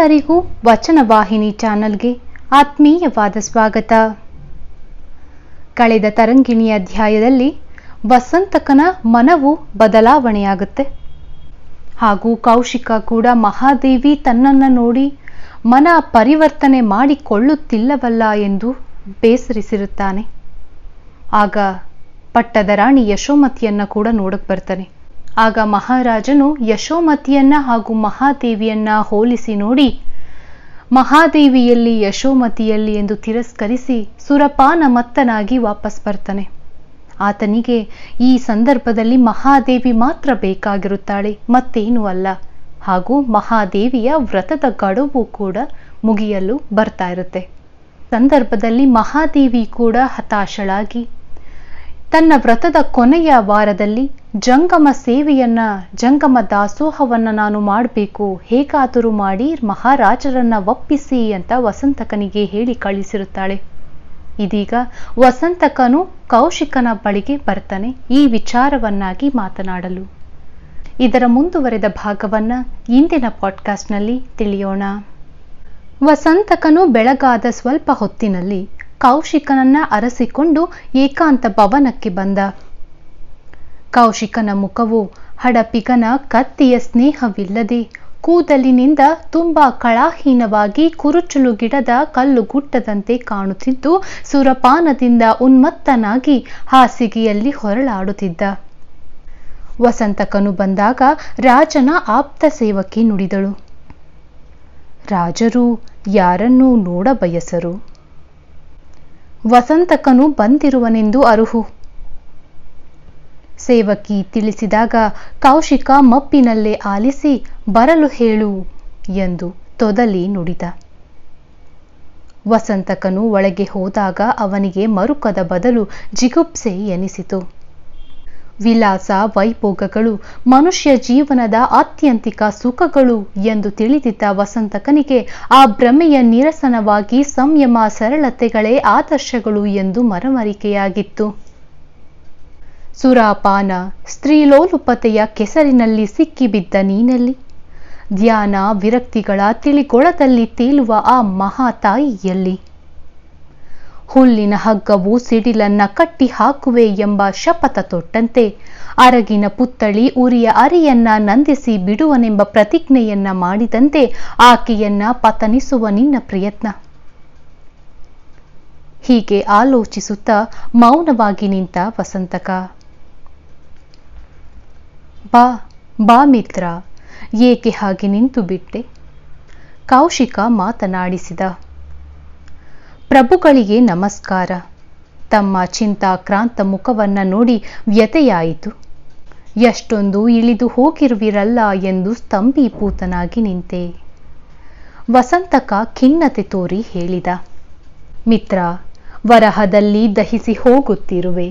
ನಿಮ್ಮೆಲ್ಲರಿಗೂ ವಚನವಾಹಿನಿ ಚಾನಲ್ಗೆ ಆತ್ಮೀಯವಾದ ಸ್ವಾಗತ. ಕಳೆದ ತರಂಗಿಣಿ ಅಧ್ಯಾಯದಲ್ಲಿ ವಸಂತಕನ ಮನವು ಬದಲಾವಣೆಯಾಗುತ್ತೆ. ಹಾಗೂ ಕೌಶಿಕ ಕೂಡ ಮಹಾದೇವಿ ತನ್ನನ್ನು ನೋಡಿ ಮನ ಪರಿವರ್ತನೆ ಮಾಡಿಕೊಳ್ಳುತ್ತಿಲ್ಲವಲ್ಲ ಎಂದು ಬೇಸರಿಸಿರುತ್ತಾನೆ. ಆಗ ಪಟ್ಟದ ರಾಣಿ ಯಶೋಮತಿಯನ್ನ ಕೂಡ ನೋಡಕ್ಕೆ ಬರ್ತಾನೆ. ಆಗ ಮಹಾರಾಜನು ಯಶೋಮತಿಯನ್ನ ಹಾಗೂ ಮಹಾದೇವಿಯನ್ನ ಹೋಲಿಸಿ ನೋಡಿ, ಮಹಾದೇವಿಯಲ್ಲಿ ಯಶೋಮತಿಯಲ್ಲಿ ಎಂದು ತಿರಸ್ಕರಿಸಿ ಸುರಪಾನ ಮತ್ತನಾಗಿ ವಾಪಸ್ ಬರ್ತಾನೆ. ಆತನಿಗೆ ಈ ಸಂದರ್ಭದಲ್ಲಿ ಮಹಾದೇವಿ ಮಾತ್ರ ಬೇಕಾಗಿರುತ್ತಾಳೆ, ಮತ್ತೇನೂ ಅಲ್ಲ. ಹಾಗೂ ಮಹಾದೇವಿಯ ವ್ರತದ ಗಡುವು ಕೂಡ ಮುಗಿಯಲು ಬರ್ತಾ ಇರುತ್ತೆ. ಸಂದರ್ಭದಲ್ಲಿ ಮಹಾದೇವಿ ಕೂಡ ಹತಾಶಳಾಗಿ, ತನ್ನ ವ್ರತದ ಕೊನೆಯ ವಾರದಲ್ಲಿ ಜಂಗಮ ಸೇವೆಯನ್ನ, ಜಂಗಮ ದಾಸೋಹವನ್ನ ನಾನು ಮಾಡಬೇಕು, ಹೇಗಾದರೂ ಮಾಡಿ ಮಹಾರಾಜರನ್ನ ಒಪ್ಪಿಸಿ ಅಂತ ವಸಂತಕನಿಗೆ ಹೇಳಿ ಕಳಿಸಿರುತ್ತಾಳೆ. ಇದೀಗ ವಸಂತಕನು ಕೌಶಿಕನ ಬಳಿಗೆ ಬರ್ತಾನೆ, ಈ ವಿಚಾರವನ್ನಾಗಿ ಮಾತನಾಡಲು. ಇದರ ಮುಂದುವರೆದ ಭಾಗವನ್ನ ಇಂದಿನ ಪಾಡ್ಕಾಸ್ಟ್ನಲ್ಲಿ ತಿಳಿಯೋಣ. ವಸಂತಕನು ಬೆಳಗಾದ ಸ್ವಲ್ಪ ಹೊತ್ತಿನಲ್ಲಿ ಕೌಶಿಕನನ್ನ ಅರಸಿಕೊಂಡು ಏಕಾಂತ ಭವನಕ್ಕೆ ಬಂದ. ಕೌಶಿಕನ ಮುಖವು ಹಡಪಿಗನ ಕತ್ತಿಯ ಸ್ನೇಹವಿಲ್ಲದೆ ಕೂದಲಿನಿಂದ ತುಂಬಾ ಕಳಾಹೀನವಾಗಿ ಕುರುಚಲು ಗಿಡದ ಕಲ್ಲು ಗುಟ್ಟದಂತೆ ಕಾಣುತ್ತಿದ್ದು ಸುರಪಾನದಿಂದ ಉನ್ಮತ್ತನಾಗಿ ಹಾಸಿಗೆಯಲ್ಲಿ ಹೊರಳಾಡುತ್ತಿದ್ದ. ವಸಂತಕನು ಬಂದಾಗ ರಾಜನ ಆಪ್ತ ಸೇವಕಿ ನುಡಿದಳು. ರಾಜರು, ಯಾರನ್ನೂ ನೋಡಬಯಸರು. ವಸಂತಕನು ಬಂದಿರುವನೆಂದು ಅರುಹು. ಸೇವಕಿ ತಿಳಿಸಿದಾಗ, ಕೌಶಿಕ ಮಪ್ಪಿನಲ್ಲೇ ಆಲಿಸಿ ಬರಲು ಹೇಳು ಎಂದು ತೊದಲಿ ನುಡಿದ. ವಸಂತಕನು ಒಳಗೆ ಹೋದಾಗ ಅವನಿಗೆ ಮರುಕದ ಬದಲು ಜಿಗುಪ್ಸೆ ಎನಿಸಿತು. ವಿಲಾಸ ವೈಭೋಗಗಳು, ಮನುಷ್ಯ ಜೀವನದ ಆತ್ಯಂತಿಕ ಸುಖಗಳು ಎಂದು ತಿಳಿದಿದ್ದ ವಸಂತಕನಿಗೆ ಆ ಭ್ರಮೆಯ ನಿರಸನವಾಗಿ ಸಂಯಮ ಸರಳತೆಗಳೇ ಆದರ್ಶಗಳು ಎಂದು ಮರಮರಿಕೆಯಾಗಿತ್ತು. ಸುರಾಪಾನ ಸ್ತ್ರೀಲೋಲುಪತೆಯ ಕೆಸರಿನಲ್ಲಿ ಸಿಕ್ಕಿಬಿದ್ದ ನೀನಲ್ಲಿ. ಧ್ಯಾನ ವಿರಕ್ತಿಗಳ ತಿಳಿಗೊಳದಲ್ಲಿ ತೇಲುವ ಆ ಮಹಾತಾಯಿಯಲ್ಲಿ ಹುಲ್ಲಿನ ಹಗ್ಗವು ಸಿಡಿಲನ್ನ ಕಟ್ಟಿ ಹಾಕುವೆ ಎಂಬ ಶಪಥ ತೊಟ್ಟಂತೆ ಅರಗಿನ ಪುತ್ತಳಿ ಉರಿಯ ಅರಿಯನ್ನ ನಂದಿಸಿ ಬಿಡುವನೆಂಬ ಪ್ರತಿಜ್ಞೆಯನ್ನ ಮಾಡಿದಂತೆ ಆಕೆಯನ್ನ ಪತನಿಸುವ ನಿನ್ನ ಪ್ರಯತ್ನ. ಹೀಗೆ ಆಲೋಚಿಸುತ್ತಾ ಮೌನವಾಗಿ ನಿಂತ ವಸಂತಕ. ಬಾ ಬಾ ಮಿತ್ರ, ಏಕೆ ಹಾಗೆ ನಿಂತು ಬಿಟ್ಟೆ? ಕೌಶಿಕ ಮಾತನಾಡಿಸಿದ. ಪ್ರಭುಗಳಿಗೆ ನಮಸ್ಕಾರ. ತಮ್ಮ ಚಿಂತಾಕ್ರಾಂತ ಮುಖವನ್ನ ನೋಡಿ ವ್ಯತೆಯಾಯಿತು ಎಷ್ಟೊಂದು ಇಳಿದು ಹೋಗಿರುವಿರಲ್ಲ ಎಂದು ಸ್ತಂಭೀಭೂತನಾಗಿ ನಿಂತೆ. ವಸಂತಕ ಖಿನ್ನತೆ ತೋರಿ ಹೇಳಿದ. ಮಿತ್ರ, ವರಹದಲ್ಲಿ ದಹಿಸಿ ಹೋಗುತ್ತಿರುವೆ.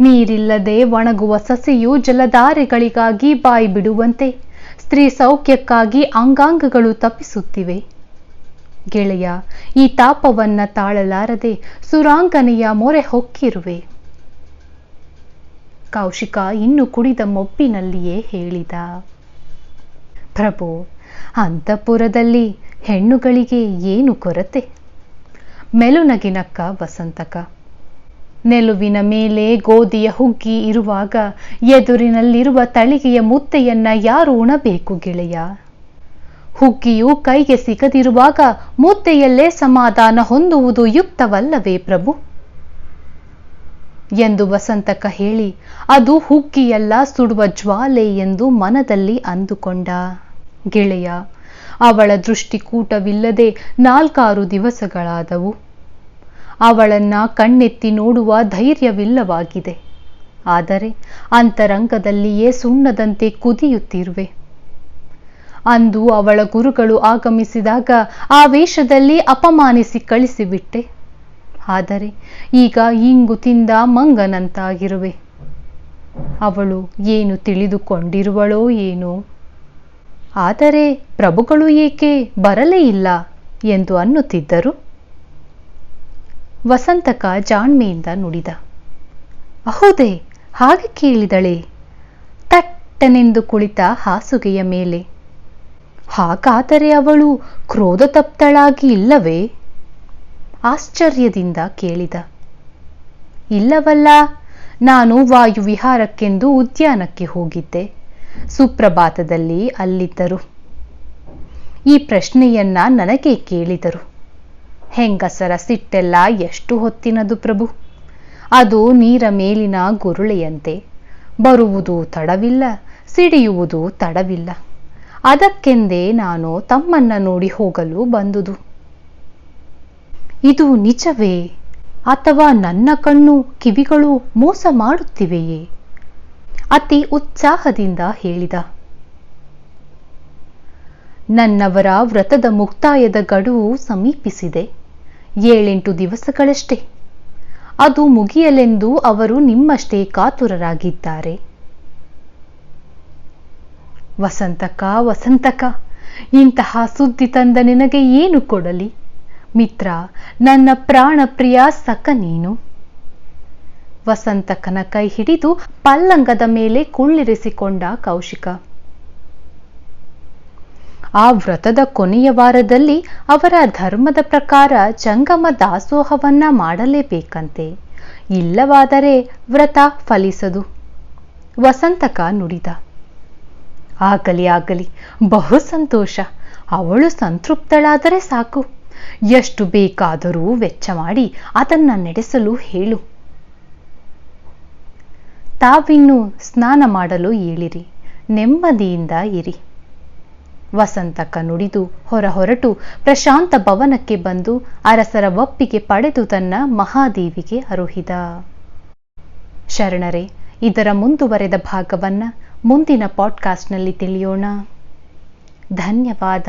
ನೀರಿಲ್ಲದೆ ಒಣಗುವ ಸಸಿಯು ಜಲಧಾರೆಗಳಿಗಾಗಿ ಬಾಯಿ ಬಿಡುವಂತೆ, ಸ್ತ್ರೀ ಸೌಖ್ಯಕ್ಕಾಗಿ ಅಂಗಾಂಗಗಳು ತಪ್ಪಿಸುತ್ತಿವೆ. ಗೆಳೆಯ, ಈ ತಾಪವನ್ನ ತಾಳಲಾರದೆ ಸುರಾಂಗನೆಯ ಮೊರೆ ಹೊಕ್ಕಿರುವೆ. ಕೌಶಿಕ ಇನ್ನು ಕುಡಿದ ಮೊಬ್ಬಿನಲ್ಲಿಯೇ ಹೇಳಿದ. ಪ್ರಭು, ಅಂತಃಪುರದಲ್ಲಿ ಹೆಣ್ಣುಗಳಿಗೆ ಏನು ಕೊರತೆ? ಮೆಲುನಗಿನಕ್ಕ ವಸಂತಕ. ನೆಲುವಿನ ಮೇಲೆ ಗೋಧಿಯ ಹುಗ್ಗಿ ಇರುವಾಗ ಎದುರಿನಲ್ಲಿರುವ ತಳಿಗೆಯ ಮುದ್ದೆಯನ್ನ ಯಾರು ಉಣಬೇಕು ಗೆಳೆಯ? ಹುಗ್ಗಿಯು ಕೈಗೆ ಸಿಗದಿರುವಾಗ ಮುದ್ದೆಯಲ್ಲೇ ಸಮಾಧಾನ ಹೊಂದುವುದು ಯುಕ್ತವಲ್ಲವೇ ಪ್ರಭು? ಎಂದು ವಸಂತಕ ಹೇಳಿ, ಅದು ಹುಗ್ಗಿಯಲ್ಲ ಸುಡುವ ಜ್ವಾಲೆ ಎಂದು ಮನದಲ್ಲಿ ಅಂದುಕೊಂಡ. ಗೆಳೆಯ, ಅವಳ ದೃಷ್ಟಿಕೂಟವಿಲ್ಲದೆ ನಾಲ್ಕಾರು ದಿವಸಗಳಾದವು. ಅವಳನ್ನ ಕಣ್ಣೆತ್ತಿ ನೋಡುವ ಧೈರ್ಯವಿಲ್ಲವಾಗಿದೆ. ಆದರೆ ಅಂತರಂಗದಲ್ಲಿಯೇ ಸುಣ್ಣದಂತೆ ಕುದಿಯುತ್ತಿರುವೆ. ಅಂದು ಅವಳ ಗುರುಗಳು ಆಗಮಿಸಿದಾಗ ಆ ವೇಷದಲ್ಲಿ ಅಪಮಾನಿಸಿ ಕಳಿಸಿಬಿಟ್ಟೆ. ಆದರೆ ಈಗ ಇಂಗು ತಿಂದ ಮಂಗನಂತಾಗಿರುವೆ. ಅವಳು ಏನು ತಿಳಿದುಕೊಂಡಿರುವಳೋ ಏನೋ. ಆದರೆ ಪ್ರಭುಗಳು ಏಕೆ ಬರಲೇ ಇಲ್ಲ ಎಂದು ಅನ್ನುತ್ತಿದ್ದರು. ವಸಂತಕ ಜಾಣ್ಮೆಯಿಂದ ನುಡಿದ. ಅಹುದೇ, ಹಾಗೆ ಕೇಳಿದಳೆ? ತಟ್ಟನೆಂದು ಕುಳಿತ ಹಾಸುಗೆಯ ಮೇಲೆ. ಹಾಗಾದರೆ ಅವಳು ಕ್ರೋಧ ತಪ್ತಳಾಗಿ ಇಲ್ಲವೇ? ಆಶ್ಚರ್ಯದಿಂದ ಕೇಳಿದ. ಇಲ್ಲವಲ್ಲ, ನಾನು ವಾಯುವಿಹಾರಕ್ಕೆಂದು ಉದ್ಯಾನಕ್ಕೆ ಹೋಗಿದ್ದೆ. ಸುಪ್ರಭಾತದಲ್ಲಿ ಅಲ್ಲಿದ್ದರು. ಈ ಪ್ರಶ್ನೆಯನ್ನ ನನಗೆ ಕೇಳಿದರು. ಹೆಂಗಸರ ಸಿಟ್ಟೆಲ್ಲ ಎಷ್ಟು ಹೊತ್ತಿನದು ಪ್ರಭು? ಅದು ನೀರ ಮೇಲಿನ ಗುರುಳೆಯಂತೆ. ಬರುವುದು ತಡವಿಲ್ಲ, ಸಿಡಿಯುವುದು ತಡವಿಲ್ಲ. ಅದಕ್ಕೆಂದೇ ನಾನು ತಮ್ಮನ್ನ ನೋಡಿ ಹೋಗಲು ಬಂದುದು. ಇದು ನಿಜವೇ? ಅಥವಾ ನನ್ನ ಕಣ್ಣು ಕಿವಿಗಳು ಮೋಸ ಮಾಡುತ್ತಿವೆಯೇ? ಅತಿ ಉತ್ಸಾಹದಿಂದ ಹೇಳಿದ. ನನ್ನವರ ವ್ರತದ ಮುಕ್ತಾಯದ ಗಡುವು ಸಮೀಪಿಸಿದೆ. ಏಳೆಂಟು ದಿವಸಗಳಷ್ಟೇ. ಅದು ಮುಗಿಯಲೆಂದು ಅವರು ನಿಮ್ಮಷ್ಟೇ ಕಾತುರರಾಗಿದ್ದಾರೆ. ವಸಂತಕ ವಸಂತಕ ಇಂತಹ ಸುದ್ದಿ ತಂದ ನಿನಗೆ ಏನು ಕೊಡಲಿ? ಮಿತ್ರ, ನನ್ನ ಪ್ರಾಣ ಪ್ರಿಯ ಸಕ ನೀನು. ವಸಂತಕನ ಕೈ ಹಿಡಿದು ಪಲ್ಲಂಗದ ಮೇಲೆ ಕುಳ್ಳಿರಿಸಿಕೊಂಡ ಕೌಶಿಕ. ಆ ವ್ರತದ ಕೊನೆಯ ವಾರದಲ್ಲಿ ಅವರ ಧರ್ಮದ ಪ್ರಕಾರ ಜಂಗಮ ದಾಸೋಹವನ್ನ ಮಾಡಲೇಬೇಕಂತೆ. ಇಲ್ಲವಾದರೆ ವ್ರತ ಫಲಿಸದು. ವಸಂತಕ ನುಡಿದ. ಆಗಲಿ ಆಗಲಿ, ಬಹು ಸಂತೋಷ. ಅವಳು ಸಂತೃಪ್ತಳಾದರೆ ಸಾಕು. ಎಷ್ಟು ಬೇಕಾದರೂ ವೆಚ್ಚ ಮಾಡಿ ಅದನ್ನ ನಡೆಸಲು ಹೇಳು. ತಾವಿನ್ನು ಸ್ನಾನ ಮಾಡಲು ಏಳಿರಿ. ನೆಮ್ಮದಿಯಿಂದ ಇರಿ. ವಸಂತಕ ನುಡಿದು ಹೊರ ಹೊರಟು ಪ್ರಶಾಂತ ಭವನಕ್ಕೆ ಬಂದು ಅರಸರ ಒಪ್ಪಿಗೆ ಪಡೆದು ತನ್ನ ಮಹಾದೇವಿಗೆ ಅರುಹಿದ ಶರಣರೇ, ಇದರ ಮುಂದುವರೆದ ಭಾಗವನ್ನ ಮುಂದಿನ ಪಾಡ್ಕಾಸ್ಟ್ನಲ್ಲಿ ತಿಳಿಯೋಣ. ಧನ್ಯವಾದ.